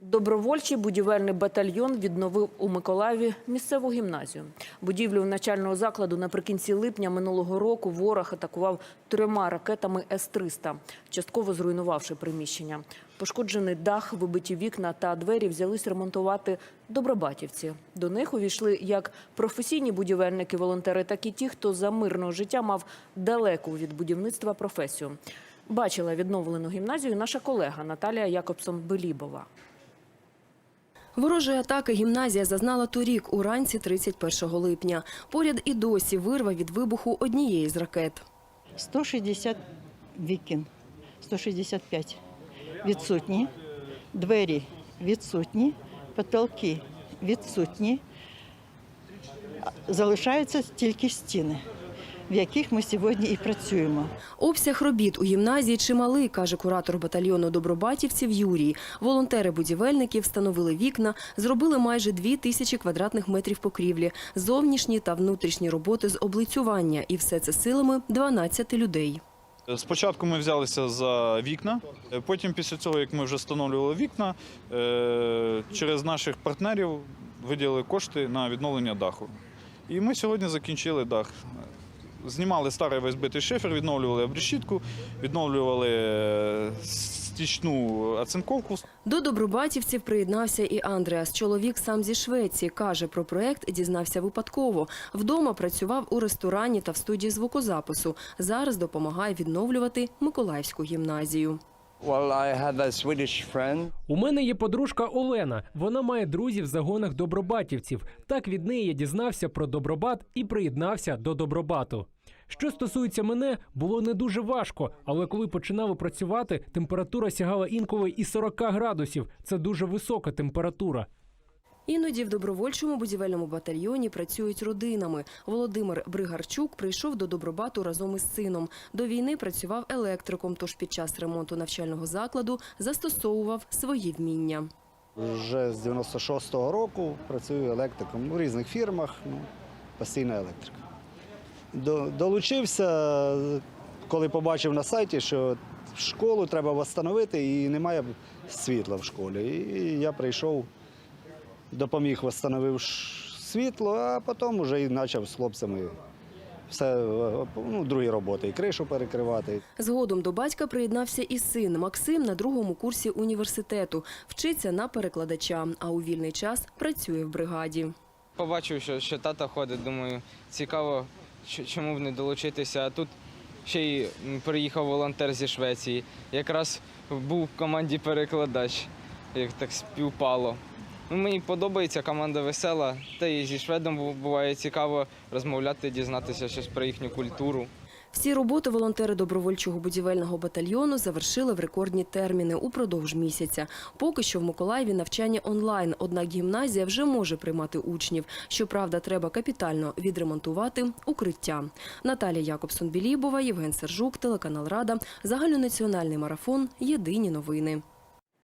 Добровольчий будівельний батальйон відновив у Миколаєві місцеву гімназію. Будівлю навчального закладу наприкінці липня минулого року ворог атакував трьома ракетами С-300, частково зруйнувавши приміщення. Пошкоджений дах, вибиті вікна та двері взялись ремонтувати добробатівці. До них увійшли як професійні будівельники, волонтери, так і ті, хто за мирного життя мав далеку від будівництва професію. Бачила відновлену гімназію наша колега Наталія Якобсон-Белібова. Ворожої атаки гімназія зазнала торік, уранці 31 липня. Поряд і досі вирва від вибуху однієї з ракет. 160 вікін, 165 відсутні, двері відсутні, потолки відсутні. Залишаються тільки стіни, в яких ми сьогодні і працюємо. Обсяг робіт у гімназії чималий, каже куратор батальйону добробатівців Юрій. Волонтери-будівельники встановили вікна, зробили майже дві тисячі квадратних метрів покрівлі, зовнішні та внутрішні роботи з облицювання. І все це силами 12 людей. Спочатку ми взялися за вікна, потім після цього, як ми вже встановлювали вікна, е, через наших партнерів виділили кошти на відновлення даху. І ми сьогодні закінчили дах. Знімали старий весь битий шифер, відновлювали обрешітку, відновлювали е, стічну оцинковку. До добробатівців приєднався і Андреас. Чоловік сам зі Швеції. Каже, про проект дізнався випадково. Вдома працював у ресторані та в студії звукозапису. Зараз допомагає відновлювати Миколаївську гімназію. Well, I had a Swedish friend. У мене є подружка Олена. Вона має друзів в загонах добробатівців. Так від неї я дізнався про добробат і приєднався до добробату. Що стосується мене, було не дуже важко, але коли починали працювати, температура сягала інколи і 40 градусів. Це дуже висока температура. Іноді в добровольчому будівельному батальйоні працюють родинами. Володимир Бригарчук прийшов до добробату разом із сином. До війни працював електриком, тож під час ремонту навчального закладу застосовував свої вміння. Вже з 96-го року працюю електриком у різних фірмах, ну, постійна електрика. Долучився, коли побачив на сайті, що школу треба встановити і немає світла в школі. І я прийшов, допоміг встановив світло, а потім вже і почав з хлопцями все, ну, другі роботи, і кришу перекривати. Згодом до батька приєднався і син Максим на другому курсі університету. Вчиться на перекладача, а у вільний час працює в бригаді. Побачив, що, що тата ходить, думаю, цікаво, чому б не долучитися. А тут ще й приїхав волонтер зі Швеції. Якраз був в команді перекладач, як так співпало. Ну, мені подобається команда весела, та і зі шведом буває цікаво розмовляти, дізнатися щось про їхню культуру. Всі роботи волонтери добровольчого будівельного батальйону завершили в рекордні терміни упродовж місяця. Поки що в Миколаєві навчання онлайн, однак гімназія вже може приймати учнів. Щоправда, треба капітально відремонтувати укриття. Наталія Якобсон-Білібова, Євген Сержук, телеканал Рада, загальнонаціональний марафон. Єдині новини.